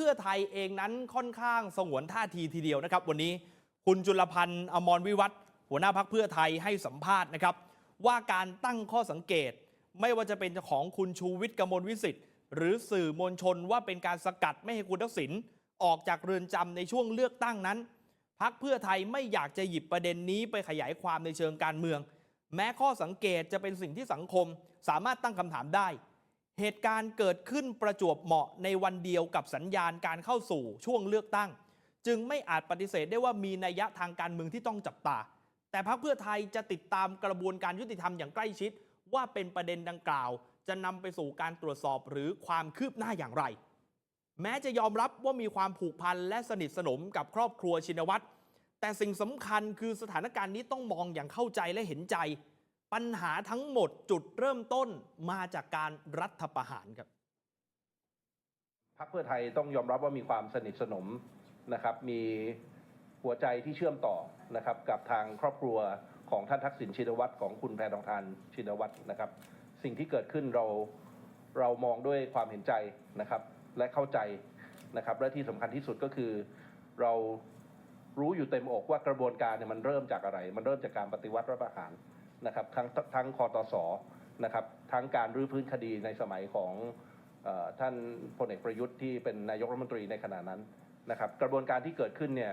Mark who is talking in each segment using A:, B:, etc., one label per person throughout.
A: เพื่อไทยเองนั้นค่อนข้างสงวนท่าทีทีเดียวนะครับ วันนี้คุณจุลพันธ์อมรวิวัฒหัวหน้าพักเพื่อไทยให้สัมภาษณ์นะครับ ว่าการตั้งข้อสังเกต ไม่ว่าจะเป็นของคุณชูวิทย์กมลวิสิทธิ์ หรือสื่อมวลชนว่าเป็นการสกัดไม่ให้คุณทักษิณออกจากเรือนจำในช่วงเลือกตั้งนั้น พักเพื่อไทยไม่อยากจะหยิบประเด็นนี้ไปขยายความในเชิงการเมือง แม้ข้อสังเกตจะเป็นสิ่งที่สังคม สามารถตั้งคำถามได้ เหตุการณ์เกิดขึ้นประจวบเหมาะในวันเดียวกับสัญญาณการเข้าสู่ช่วงเลือกตั้ง จึงไม่อาจปฏิเสธได้ว่ามีนัยยะทางการเมืองที่ต้องจับตา แต่พรรคเพื่อไทยจะติดตามกระบวนการยุติธรรมอย่างใกล้ชิด ว่าเป็นประเด็นดังกล่าว จะนำไปสู่การตรวจสอบหรือความคืบหน้าอย่างไร แม้จะยอมรับว่ามีความผูกพันและสนิทสนมกับครอบครัวชินวัตรแต่สิ่งสำคัญคือสถานการณ์นี้ต้องมองอย่างเข้าใจและเห็นใจ ปัญหาทั้งหมดจุดเริ่มต้นมาจากการรัฐประหารครับ
B: พรรคเพื่อไทยต้องยอมรับว่ามีความสนิทสนมนะครับ มีหัวใจที่เชื่อมต่อนะครับ กับทางครอบครัวของท่านทักษิณชินวัตรของคุณแพทองทานชินวัตรนะครับ สิ่งที่เกิดขึ้นเราเรามองด้วยความเห็นใจนะครับ และเข้าใจนะครับ และที่สำคัญที่สุดก็คือ เรารู้อยู่เต็มอกว่ากระบวนการเนี่ยมันเริ่มจากอะไร มันเริ่มจากการปฏิวัติรัฐประหาร นะครับทั้งทั้งคอตสนะครับทั้งการรื้อฟื้นคดีในสมัยของท่านพลเอกประยุทธ์ที่เป็นนายกรัฐมนตรีในขณะนั้นนะครับกระบวนการที่เกิดขึ้นเนี่ย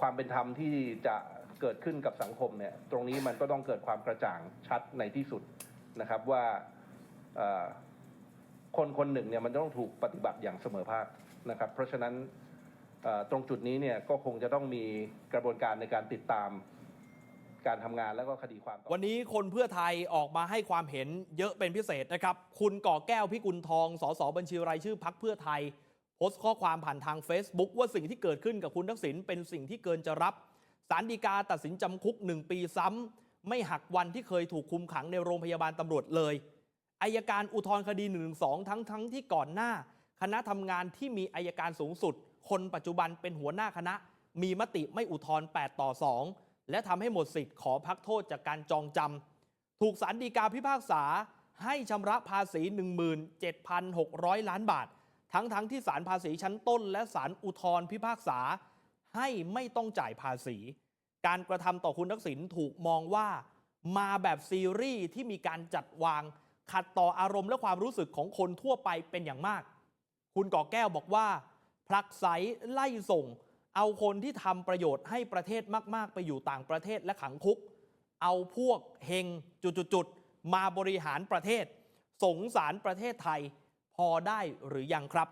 B: ความเป็นธรรมที่จะเกิดขึ้นกับสังคมเนี่ยตรงนี้มันก็ต้องเกิดความกระจ่างชัดในที่สุดนะครับว่าคนคนหนึ่งเนี่ยมันต้องถูกปฏิบัติอย่างเสมอภาคนะครับ เพราะฉะนั้นตรงจุดนี้เนี่ยก็คงจะต้องมีกระบวนการในการติดตาม การทำงานแล้วก็คดีความต่อ
A: วันนี้คนเพื่อไทยออกมาให้ความเห็นเยอะเป็นพิเศษนะครับ คุณก่อแก้วพิกุลทอง สสบัญชีรายชื่อพักเพื่อไทย โพสต์ข้อความผ่านทาง Facebook ว่าสิ่งที่เกิดขึ้นกับคุณทักษิณเป็นสิ่งที่เกินจะรับสารดีกาตัดสินจำคุก 1 ปีซ้ำ ไม่หักวันที่เคยถูกคุมขังในโรงพยาบาลตำรวจเลยอายการอุทธรณ์คดี1นึทั้งทั้งที่ก่อนหน้า คณะทำงานที่มีอายการสูงสุด คนปัจจุบันเป็นหัวหน้าคณะ มีมติไม่อุทธรณ์8ต่อ 2 และทำให้หมดสิทธิ์ขอพักโทษจากการจองจำถูกสารดีกาพิพากษาให้ชำระภาษี 17,600 ล้านบาท ทั้งทั้งที่ศาลภาษีชั้นต้น และศาลอุทธรพิพากษา ให้ไม่ต้องจ่ายภาษี การกระทำต่อคุณทักษิณถูกมองว่า มาแบบซีรีส์ที่มีการจัดวาง ขัดต่ออารมณ์และความรู้สึกของคนทั่วไปเป็นอย่างมาก คุณก่อแก้วบอกว่าผลักไสไล่ส่ง เอาคนที่ทำประโยชน์ให้ประเทศมาก ๆ ไปอยู่ต่างประเทศและขังคุก เอาพวกเฮงจุดๆๆมาบริหารประเทศ สงสารประเทศไทยพอได้หรือยังครับ